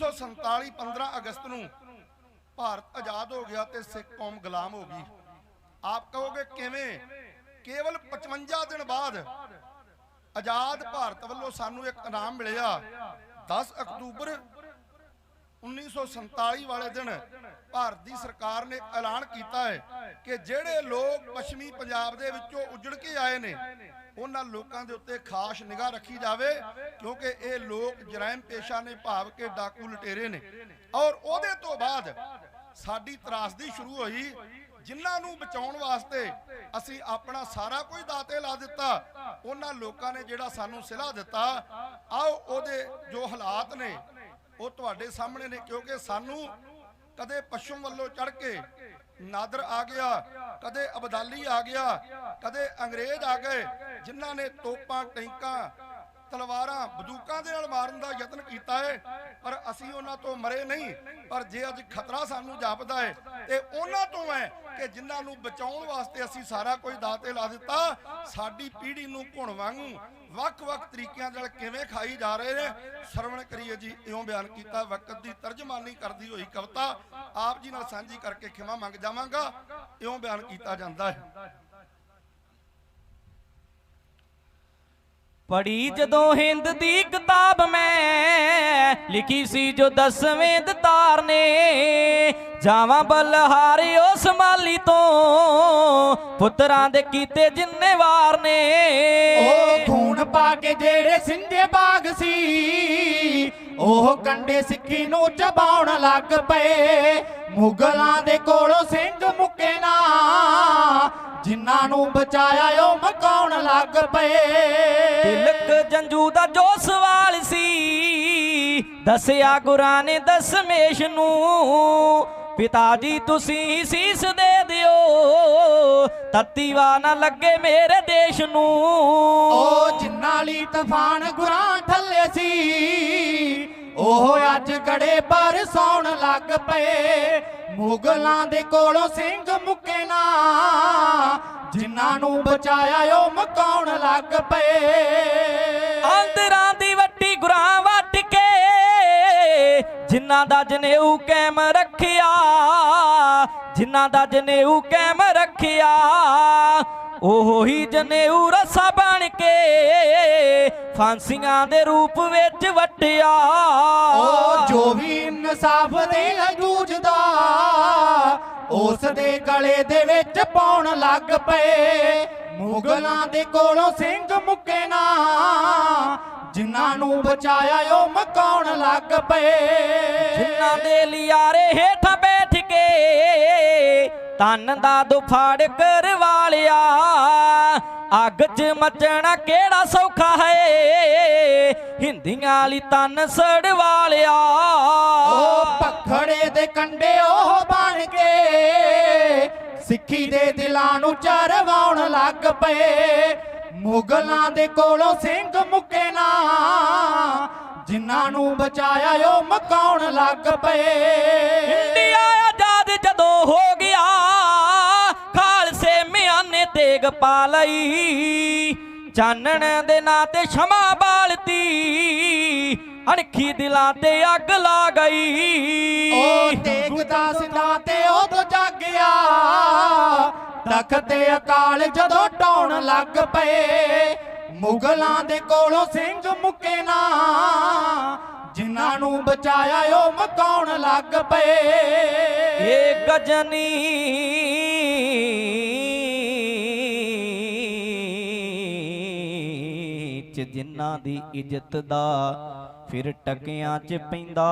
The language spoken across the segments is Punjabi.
1947 15 ਅਗਸਤ ਨੂੰ ਭਾਰਤ ਆਜ਼ਾਦ ਹੋ ਗਿਆ ਤੇ ਸਿੱਖ ਕੌਮ ਗੁਲਾਮ ਹੋ ਗਈ। ਆਪ ਕਹੋਗੇ ਕਿਵੇਂ? ਕੇਵਲ 55 ਦਿਨ ਬਾਅਦ ਆਜ਼ਾਦ ਭਾਰਤ ਵੱਲੋਂ ਸਾਨੂੰ ਇੱਕ ਇਨਾਮ ਮਿਲਿਆ। 10 ਅਕਤੂਬਰ 1947 ਵਾਲੇ ਦਿਨ ਭਾਰਤ ਦੀ ਸਰਕਾਰ ਨੇ ਐਲਾਨ ਕੀਤਾ ਹੈ ਕਿ ਜਿਹੜੇ ਲੋਕ ਪੱਛਮੀ ਪੰਜਾਬ ਦੇ ਵਿੱਚੋਂ ਉੱਜੜ ਕੇ ਆਏ ਨੇ ਉਹਨਾਂ ਲੋਕਾਂ ਦੇ ਉੱਤੇ ਖਾਸ ਨਿਗਾਹ ਰੱਖੀ ਜਾਵੇ, ਕਿਉਂਕਿ ਇਹ ਲੋਕ ਜਰਾਇਮ ਪੇਸ਼ਾ ਨੇ ਭਾਵ ਕੇ ਡਾਕੂ ਲਟੇਰੇ ਨੇ। ਔਰ ਉਹਦੇ ਤੋਂ ਬਾਅਦ ਸਾਡੀ ਤਰਾਸਦੀ ਸ਼ੁਰੂ ਹੋਈ, ਜਿਨ੍ਹਾਂ ਨੂੰ ਬਚਾਉਣ ਵਾਸਤੇ ਅਸੀਂ ਆਪਣਾ ਸਾਰਾ ਕੁਝ ਦਾਤੇ ਲਾ ਦਿੱਤਾ, ਉਹਨਾਂ ਲੋਕਾਂ ਨੇ ਜਿਹੜਾ ਸਾਨੂੰ ਸਿਲਾ ਦਿੱਤਾ, ਆਓ ਉਹਦੇ ਜੋ ਹਾਲਾਤ ਨੇ, ਉਹ ਤੁਹਾਡੇ ਸਾਹਮਣੇ ਨੇ, ਕਿਉਂਕਿ ਸਾਨੂੰ ਕਦੇ ਪਸ਼ੂ ਵੱਲੋਂ ਚੜ ਕੇ ਨਾਦਰ ਆ ਗਿਆ। ਕਦੇ ਅਬਦਾਲੀ ਆ ਗਿਆ। ਕਦੇ ਅੰਗਰੇਜ਼ ਆ ਗਏ। ਜਿਨ੍ਹਾਂ ਨੇ ਤੋਪਾਂ, ਟੈਂਕਾਂ ਤਲਵਾਰਾਂ ਬੰਦੂਕਾਂ ਦੇ ਨਾਲ ਮਾਰਨ ਦਾ ਯਤਨ ਕੀਤਾ ਹੈ, ਪਰ ਅਸੀਂ ਉਹਨਾਂ ਤੋਂ ਮਰੇ ਨਹੀਂ। ਪਰ ਜੇ ਅੱਜ ਖਤਰਾ ਸਾਨੂੰ ਜਾਪਦਾ ਹੈ, ਤੇ ਉਹਨਾਂ ਤੋਂ ਹੈ ਕਿ ਜਿਨ੍ਹਾਂ ਨੂੰ ਬਚਾਉਣ ਵਾਸਤੇ ਅਸੀਂ ਸਾਰਾ ਕੁਝ ਦਾਤੇ ਲਾ ਦਿੱਤਾ, ਸਾਡੀ ਪੀੜ੍ਹੀ ਨੂੰ ਘੁਣ ਵਾਂਗੂ ਵੱਖ-ਵੱਖ ਤਰੀਕਿਆਂ ਨਾਲ ਕਿਵੇਂ ਖਾਈ ਜਾ ਰਹੇ ਨੇ, ਸ਼ਰਵਣ ਕਰੀਏ ਜੀ, ਇਉਂ ਬਿਆਨ ਕੀਤਾ, ਵਕਤ ਦੀ ਤਰਜਮਾਨੀ ਕਰਦੀ ਹੋਈ ਕਵਿਤਾ, ਆਪ ਜੀ ਨਾਲ ਸਾਂਝੀ ਕਰਕੇ ਖਿਮਾ ਮੰਗ ਜਾਵਾਂਗਾ, ਇਉਂ ਬਿਆਨ ਕੀਤਾ ਜਾਂਦਾ ਹੈ। ਪੜੀ ਜਦੋਂ ਹਿੰਦ ਦੀ ਕਿਤਾਬ ਮੈਂ ਲਿਖੀ ਸੀ ਜੋ ਦਸਵੇਂ ਦਤਾਰ ਨੇ। ਜਾਵਾਂ ਬਲਹਾਰੀ ਉਸ ਮਾਲੀ ਤੋਂ, ਪੁੱਤਰਾਂ ਦੇ ਕੀਤੇ ਜਿੰਨੇਵਾਰ ਨੇ। ਉਹ ਖੂਨ ਪਾ ਕੇ ਜਿਹੜੇ ਸਿੰਧੇ ਬਾਗ ਸੀ, ਉਹ ਕੰਡੇ ਸਿੱਖੀ ਨੂੰ ਚਬਾਉਣ ਲੱਗ ਪਏ। ਮੁਗਲਾਂ ਦੇ ਕੋਲੋਂ ਸਿੰਘ ਮੁੱਕੇ ਨਾ ਜਿਨ੍ਹਾਂ ਨੂੰ ਬਚਾਇਆ ਉਹ ਮਕਾਉਣ ਲੱਗ ਪਏ। ਤਿਲਕ ਜੰਜੂ ਦਾ ਜੋ ਸਵਾਲ ਸੀ ਦੱਸਿਆ ਗੁਰਾਂ ਨੇ ਦਸਮੇਸ਼ ਨੂੰ ਪਿਤਾ ਜੀ ਤੁਸੀਂ ਸੀਸ ਦੇ ਦਿਓ ਤਤੀਵਾ ਨਾ ਲੱਗੇ ਮੇਰੇ ਦੇਸ਼ ਨੂੰ। ਉਹ ਜਿੰਨਾਂ ਲਈ ਤੂਫਾਨ ਗੁਰਾਂ ਥੱਲੇ ਸੀ ਉਹ ਅੱਜ ਗੜੇ ਪਰ ਸੌਣ ਲੱਗ ਪਏ। ਮੁਗਲਾਂ ਦੇ ਕੋਲੋਂ ਸਿੰਘ ਮੁੱਕੇ ਨਾ। ਜਿਨ੍ਹਾਂ ਨੂੰ ਬਚਾਇਆ ਉਹ ਮਕਾਉਣ ਲੱਗ ਪਏ। ਆਂਦਰਾਂ ਦੀ ਵੱਟੀ ਗੁਰਾਂ ਵੱਟ ਕੇ, ਜਿਨ੍ਹਾਂ ਦਾ ਜਨੇਊ ਕੈਮ ਰੱਖਿਆ, ਜਿਨ੍ਹਾਂ ਦਾ ਜਨੇਊ ਕੈਮ ਰੱਖਿਆ, ਉਹ ਹੀ ਜਨੇਊ ਰਸਾ ਬਣ ਕੇ ਫਾਂਸੀਆਂ ਦੇ ਰੂਪ ਵਿੱਚ ਵਟਿਆ। ਉਹ ਜੋ ਵੀ ਇਨਸਾਫ ਦੇ ਜੂਝਦਾ ਉਸ ਦੇ ਗਲੇ ਦੇ ਵਿੱਚ ਪਾਉਣ ਲੱਗ ਪਏ। ਮੁਗਲਾਂ ਦੇ ਕੋਲੋਂ ਸਿੰਘ ਮੁੱਕੇ ਨਾ ਜਿਨ੍ਹਾਂ ਨੂੰ ਬਚਾਇਆ ਉਹ ਮਕਾਉਣ ਲੱਗ ਪਏ। ਜਿਨ੍ਹਾਂ ਦੇ ਲਿਆਰੇ ਹੇਠਾਂ ਬੈਠ ਕੇ ਤਨ ਦਾ ਦੁਫਾੜ ਕਰਵਾ ਲਿਆ। ਅੱਗ 'ਚ ਮਚਣਾ ਕਿਹੜਾ ਸੌਖਾ ਹੈ? ਹਿੰਦੀਆਂ ਵਾਲੀ ਤਨ ਸੜਵਾ ਲਿਆ ਉਹ ਪਖੜੇ ਦੇ ਕੰਡੇ ਉਹ ਬਣ ਕੇ ਸਿੱਖੀ ਦੇ ਦਿਲਾਂ ਨੂੰ ਚਰਵਾਉਣ ਲੱਗ ਪਏ। ਮੁਗਲਾਂ ਦੇ ਕੋਲੋਂ ਸਿੰਘ ਮੁੱਕੇ ਨਾ ਜਿਨ੍ਹਾਂ ਨੂੰ ਬਚਾਇਆ ਉਹ ਮਕਾਉਣ ਲੱਗ ਪਏ। ਇੰਡੀਆ ਆਜ਼ਾਦ ਜਦੋਂ ਹੋ ਗਿਆ ਪਾ ਲਈ ਚਾਨਣ ਦੇ ਨਾਂ ਤੇ ਸ਼ਮਾ ਬਾਲਤੀ। ਅਣਖੀ ਦਿਲਾਂ ਤੇ ਅੱਗ ਲਾ ਗਈ। ਉਹ ਦੇਖਦਾ ਤੇ ਉਦੋਂ ਜਾਗਿਆ। ਤਖਤ ਤੇ ਅਕਾਲ ਜਦੋਂ ਟਾਉਣ ਲੱਗ ਪਏ। ਮੁਗਲਾਂ ਦੇ ਕੋਲੋਂ ਸਿੰਘ ਮੁੱਕੇ ਨਾ। ਜਿਨ੍ਹਾਂ ਨੂੰ ਬਚਾਇਆ ਉਹ ਮਕਾਉਣ ਲੱਗ ਪਏ। ਇਹ ਗਜਨੀ ਚ ਜਿਨ੍ਹਾਂ ਦੀ ਇੱਜ਼ਤ ਦਾ ਫਿਰ ਟਕਿਆਂ ਚ ਪੈਂਦਾ।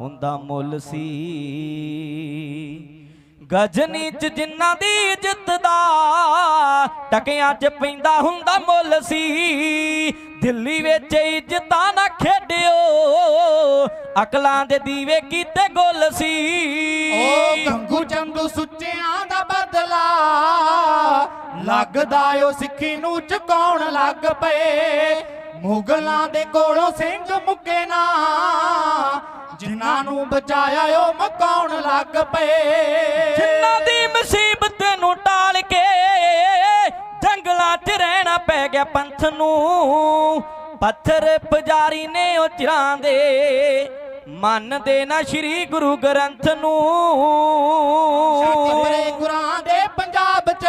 ਹੁੰਦਾ ਮੁੱਲ ਸੀ। ਗਜਨੀ ਚ ਜਿਨ੍ਹਾਂ ਦੀ ਇੱਜ਼ਤ ਦਾ ਟਕਿਆਂ ਚ ਪੈਂਦਾ, ਹੁੰਦਾ ਮੁੱਲ ਸੀ। ਦਿੱਲੀ ਵਿੱਚ ਇੱਜ਼ਤਾਂ ਨਾ ਖੇਡਿਓ, ਅਕਲਾਂ ਦੇ ਦੀਵੇ ਕੀਤੇ ਗੁੱਲ ਸੀ। ਓ ਗੰਗੂ ਚੰਦੂ ਸੁੱਚਿਆਂ ਦਾ ਬਦਲਾ ਲੱਗਦਾ ਓ ਸਿੱਖੀ ਨੂੰ ਚੁਕਾਉਣ ਲੱਗ ਪਏ। ਮੁਗਲਾਂ ਦੇ ਕੋਲੋਂ ਸਿੰਘ ਮੁੱਕੇ ਨਾ, ਜਿਨ੍ਹਾਂ ਨੂੰ ਬਚਾਇਆ ਓ ਮਕਾਉਣ ਲੱਗ ਪਏ। ਜਿਨ੍ਹਾਂ ਦੀ ਮੁਸੀਬਤ ਨੂੰ ਟਾਲ ਕੇ ਜੰਗਲਾਂ 'ਚ ਰਹਿਣਾ ਪੈ ਗਿਆ ਪੰਥ ਨੂੰ, ਪੱਥਰ ਪੁਜਾਰੀ ਨੇ ਉਚਰਾਂ ਦੇ ਮੰਨਦੇ ਨਾ ਸ੍ਰੀ ਗੁਰੂ ਗ੍ਰੰਥ ਨੂੰ। ਮੇਰੇ ਗੁਰਾਂ ਦੇ ਪੰਜਾਬ 'ਚ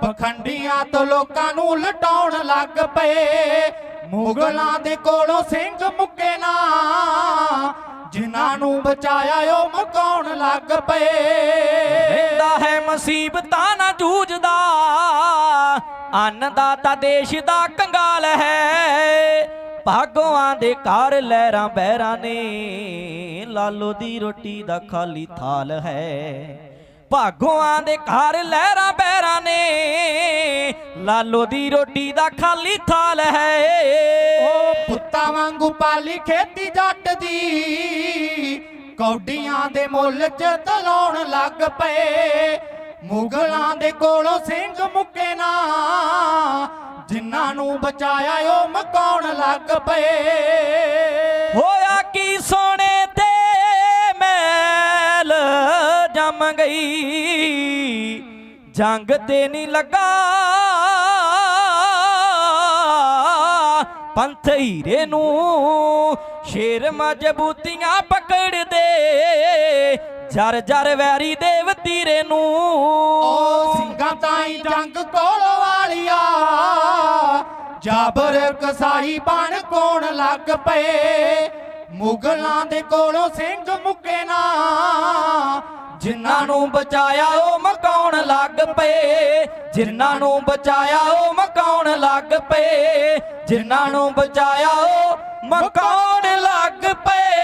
ਪਖੰਡੀਆਂ ਤੋਂ ਲੋਕਾਂ ਨੂੰ ਲਟਾਉਣ ਲੱਗ ਪਏ। ਮੁਗਲਾਂ ਦੇ ਕੋਲੋਂ ਸਿੰਘ ਮੁੱਕੇ ਨਾ ਜਿਨ੍ਹਾਂ ਨੂੰ ਬਚਾਇਆ ਉਹ ਮਕਾਉਣ ਲੱਗ ਪਏ। ਰਹਿੰਦਾ ਹੈ ਮੁਸੀਬਤਾਂ ਨਾ ਜੂਝਦਾ ਅੰਨਦਾਤਾ ਦੇਸ਼ ਦਾ ਕੰਗਾਲ ਹੈ। ਭਾਗਵਾਂ ਦੇ ਘਰ ਲਹਿਰਾਂ ਬਹਿਰਾਂ ਨੇ, ਲਾਲੋ ਦੀ ਰੋਟੀ ਦਾ ਖਾਲੀ ਥਾਲ ਹੈ। ਭਾਗਵਾਂ ਦੇ ਘਰ ਲਹਿਰਾਂ ਬਹਿਰਾਂ ਨੇ, ਲਾਲੋ ਦੀ ਰੋਟੀ ਦਾ ਖਾਲੀ ਥਾਲ ਹੈ। ਓ ਪੁੱਤਾਂ ਵਾਂਗੂ ਪਾਲੀ ਖੇਤੀ ਜੱਟ ਦੀ, ਕੌਡੀਆਂ ਦੇ ਮੁੱਲ 'ਚ ਤਲਾਉਣ ਲੱਗ ਪਏ। ਮੁਗਲਾਂ ਦੇ ਕੋਲੋਂ ਸਿੰਘ ਮੁੱਕੇ ਨਾ ਜਿਨ੍ਹਾਂ ਨੂੰ ਬਚਾਇਆ ਉਹ ਮਕਾਉਣ ਲੱਗ ਪਏ। ਹੋਇਆ ਕੀ ਸੋਨੇ ਤੇ ਮੈਲ ਜੰਮ ਗਈ। ਜੰਗ ਤੇ ਨਹੀਂ ਲੱਗਾ। ਪੰਥ ਹੀਰੇ ਨੂੰ ਸ਼ੇਰ ਮਜਬੂਤੀਆਂ ਪਕੜਦੇ ਜਰ ਜਰ ਵੈਰੀ ਦੇ ਵਤੀਰੇ ਨੂੰ ਓ ਸਿੰਘਾਂ ਤਾਈ ਜੰਗ ਕੋਲ ਵਾਲਿਆ। ਜਾਬਰ ਕਸਾਈ ਬਣ ਕੋਣ ਲੱਗ ਪਏ? ਮੁਗਲਾਂ ਦੇ ਕੋਲੋਂ ਸਿੰਘ ਮੁੱਕੇ ਨਾ। ਜਿਨ੍ਹਾਂ ਨੂੰ ਬਚਾਇਆ ਉਹ ਮਕਾਉਣ ਲੱਗ ਪਏ। ਜਿਨ੍ਹਾਂ ਨੂੰ ਬਚਾਇਆ ਉਹ ਮਕਾਉਣ ਲੱਗ ਪਏ। ਜਿਨ੍ਹਾਂ ਨੂੰ ਬਚਾਇਆ ਉਹ ਮਕਾਉਣ ਲੱਗ ਪਏ।